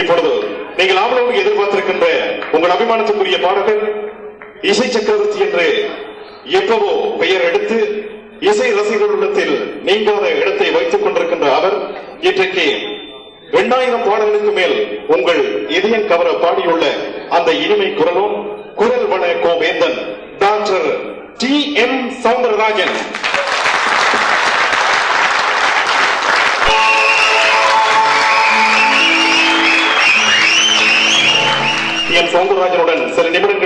இப்பொழுது நீங்கள் ஆவலோடு எதிர்பார்த்திருக்கின்ற உங்கள் அபிமானத்துக்குரிய பாடகர் இசை சக்கரவர்த்தி என்று எப்பவோ பெயர் எடுத்து இசை ரசிகர்களிடத்தில் நீங்காத இடத்தை வைத்துக் கொண்டிருக்கின்ற அவர் இன்றைக்கு இரண்டாயிரம் பாடல்களுக்கு மேல் உங்கள் இதயம் கவர பாடியுள்ள அந்த இனிமை குரலும் குரல் வள Kovendhan doctor T M Soundararajan.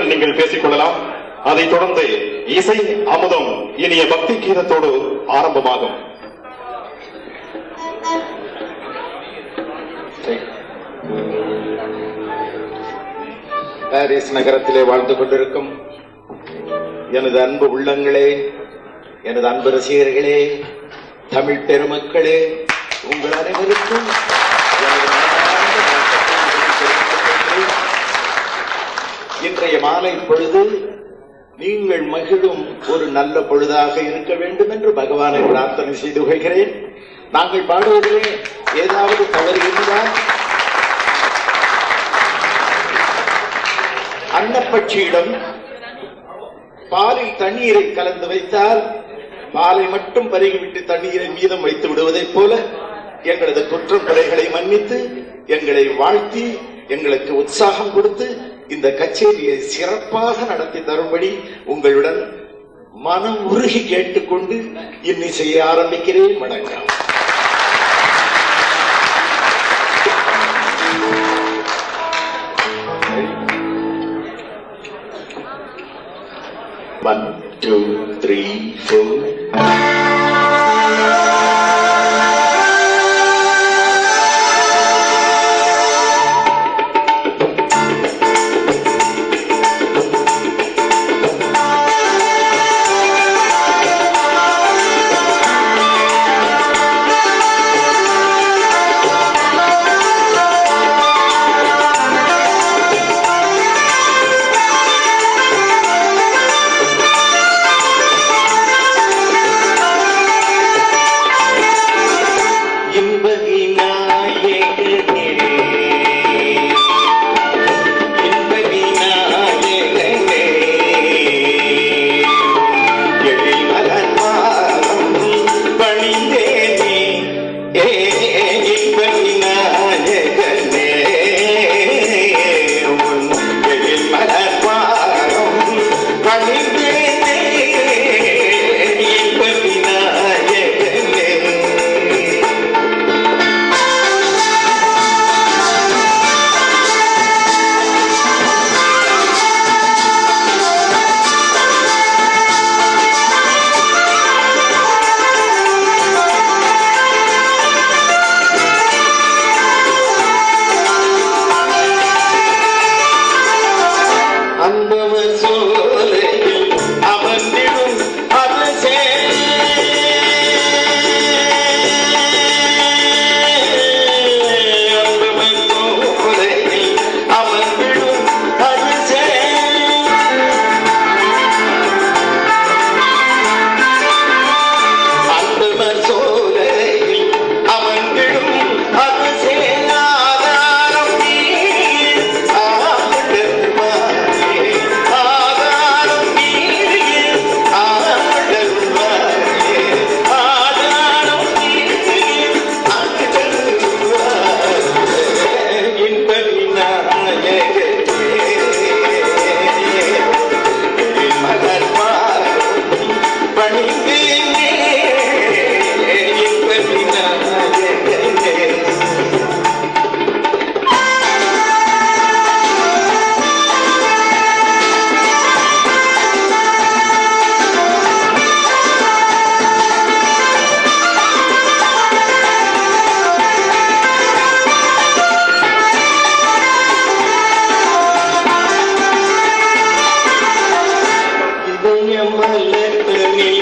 சில நீங்கள் பேசிக் கொள்ளலாம் அதைத் தொடர்ந்து இசை அமுதம் இனிய பக்தி கீதத்தோடு ஆரம்பமாகும். பாரிஸ் நகரத்திலே வாழ்ந்து கொண்டிருக்கும் எனது அன்பு உள்ளங்களே எனது அன்பு ரசிகர்களே தமிழ் பெருமக்களே உங்கள் காலை பொழுது நீங்கள் மகிழும் ஒரு நல்ல பொழுதாக இருக்க வேண்டும் என்று பகவானை பிரார்த்தனை செய்து கொள்கிறேன். நாங்கள் பாடுவதிலே ஏதாவது தவறு இருந்தால் அன்னப்பட்சியிடம் பாலில் தண்ணீரை கலந்து வைத்தால் பாலை மட்டும் பருகிவிட்டு தண்ணீரை மீதம் வைத்து விடுவதைப் போல எங்களது குற்றம் குறைகளை மன்னித்து எங்களை வாழ்த்தி எங்களுக்கு உற்சாகம் கொடுத்து இந்த கச்சேரியை சிறப்பாக நடத்தி தரும்படி உங்களுடன் மனம் உருகி கேட்டுக்கொண்டு இன்னிசையை ஆரம்பிக்கிறேன் வணக்கம் One, two, three, four. এই கமலத்து நில்